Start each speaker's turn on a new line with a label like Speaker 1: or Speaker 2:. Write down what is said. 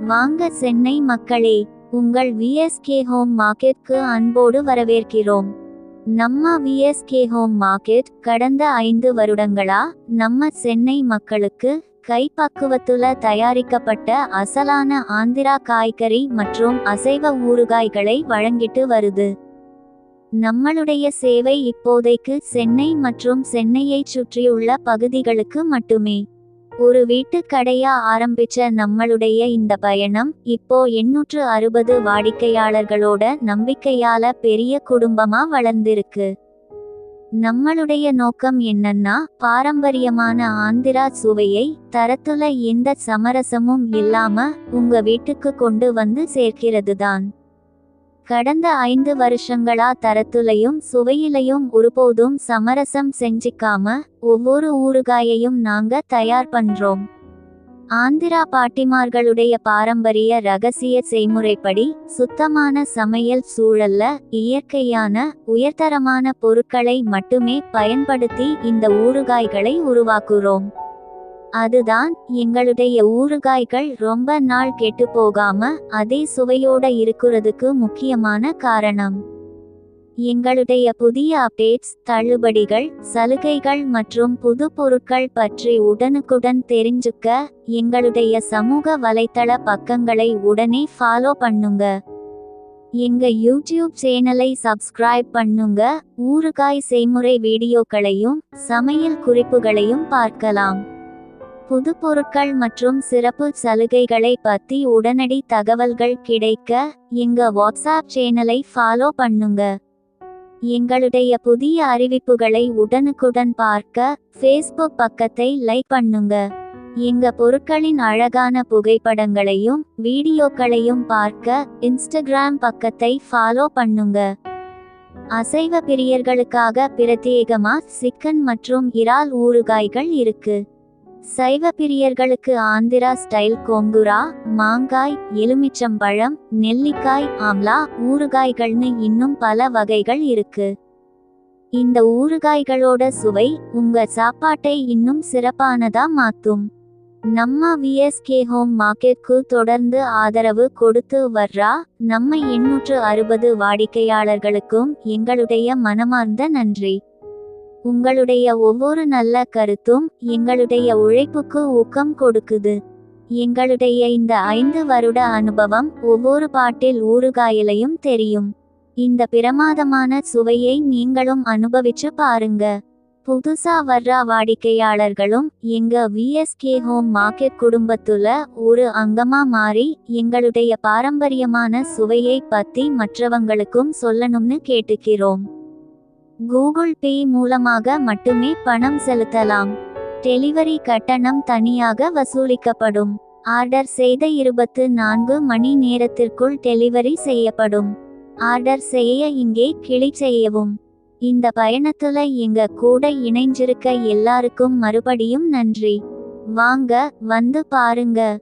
Speaker 1: வாங்க சென்னை மக்களே உங்கள் விஎஸ்கே ஹோம் மார்க்கெட்க்கு அன்போடு வரவேற்கிறோம். நம்ம விஎஸ்கே ஹோம் மார்க்கெட் கடந்த ஐந்து வருடங்களா நம்ம சென்னை மக்களுக்கு கைப்பக்குவத்துல தயாரிக்கப்பட்ட அசலான ஆந்திரா காய்கறி மற்றும் அசைவ ஊறுகாய்களை வழங்கிட்டு வருது. நம்மளுடைய சேவை இப்போதைக்கு சென்னை மற்றும் சென்னையைச் சுற்றியுள்ள பகுதிகளுக்கு மட்டுமே. ஒரு வீட்டு கடையா ஆரம்பிச்ச நம்மளுடைய இந்த பயணம் இப்போ எண்ணூற்று அறுபது வாடிக்கையாளர்களோட நம்பிக்கையால பெரிய குடும்பமா வளர்ந்திருக்கு. நம்மளுடைய நோக்கம் என்னன்னா பாரம்பரியமான ஆந்திரா சுவையை தரத்துல எந்த சமரசமும் இல்லாம உங்க வீட்டுக்கு கொண்டு வந்து சேர்க்கிறது தான் கடந்த ஐந்து வருஷங்களா தரத்துலையும் சுவையிலையும் ஒருபோதும் சமரசம் செஞ்சிக்காம ஒவ்வொரு ஊறுகாயையும் நாங்க தயார் பண்றோம். ஆந்திரா பாட்டிமார்களுடைய பாரம்பரிய ரகசிய செய்முறைப்படி சுத்தமான சமையல் சூழல்ல இயற்கையான உயர்தரமான பொருட்களை மட்டுமே பயன்படுத்தி இந்த ஊறுகாய்களை உருவாக்குறோம். அதுதான் எங்களுடைய ஊறுகாய்கள் ரொம்ப நாள் கெட்டு போகாம அதே சுவையோட இருக்கிறதுக்கு முக்கியமான காரணம். எங்களுடைய புதிய அப்டேட்ஸ் தள்ளுபடிகள் சலுகைகள் மற்றும் புது பொருட்கள் பற்றி உடனுக்குடன் தெரிஞ்சுக்க எங்களுடைய சமூக வலைத்தள பக்கங்களை உடனே ஃபாலோ பண்ணுங்க. எங்க யூடியூப் சேனலை சப்ஸ்கிரைப் பண்ணுங்க ஊறுகாய் செய்முறை வீடியோக்களையும் சமையல் குறிப்புகளையும் பார்க்கலாம். புது பொருட்கள் மற்றும் சிறப்பு சலுகைகளை பத்தி உடனடி தகவல்கள் கிடைக்க எங்க வாட்ஸ்அப் சேனலை ஃபாலோ பண்ணுங்க. எங்களுடைய புதிய அறிவிப்புகளை உடனுக்குடன் பார்க்க ஃபேஸ்புக் பக்கத்தை லைக் பண்ணுங்க. எங்க பொருட்களின் அழகான புகைப்படங்களையும் வீடியோக்களையும் பார்க்க இன்ஸ்டாகிராம் பக்கத்தை ஃபாலோ பண்ணுங்க. அசைவ பிரியர்களுக்காக பிரத்யேகமா சிக்கன் மற்றும் இறால் ஊறுகாய்கள் இருக்கு. சைவ பிரியர்களுக்கு ஆந்திரா ஸ்டைல் கொங்குரா மாங்காய் எலுமிச்சம்பழம் நெல்லிக்காய் ஆம்லா ஊறுகாய்கள்னு இன்னும் பல வகைகள் இருக்கு. இந்த ஊறுகாய்களோட சுவை உங்க சாப்பாட்டை இன்னும் சிறப்பானதா மாத்தும். நம்ம விஎஸ்கே ஹோம் மார்க்கெட்க்கு தொடர்ந்து ஆதரவு கொடுத்து வர்றா நம்ம எண்ணூற்று அறுபது வாடிக்கையாளர்களுக்கும் எங்களுடைய மனமார்ந்த நன்றி. உங்களுடைய ஒவ்வொரு நல்ல கருத்தும் எங்களுடைய உழைப்புக்கு ஊக்கம் கொடுக்குது. எங்களுடைய இந்த ஐந்து வருட அனுபவம் ஒவ்வொரு பாட்டில் ஊறுகாயிலையும் தெரியும். இந்த பிரமாதமான சுவையை நீங்களும் அனுபவிச்சு பாருங்க. புதுசா வர்ற வாடிக்கையாளர்களும் எங்க விஎஸ்கே ஹோம் மார்க்கெட் குடும்பத்துல ஒரு அங்கமா மாறி எங்களுடைய பாரம்பரியமான சுவையை பத்தி மற்றவங்களுக்கும் சொல்லணும்னு கேட்டுக்கிறோம். கூகுள் பே மூலமாக மட்டுமே பணம் செலுத்தலாம். டெலிவரி கட்டணம் தனியாக வசூலிக்கப்படும். ஆர்டர் செய்த இருபத்து நான்கு மணி நேரத்திற்குள் டெலிவரி செய்யப்படும். ஆர்டர் செய்ய இங்கே கிளிக் செய்யவும். இந்த பயணத்துல எங்க கூட இணைஞ்சிருக்க எல்லாருக்கும் மறுபடியும் நன்றி. வாங்க வந்து பாருங்க.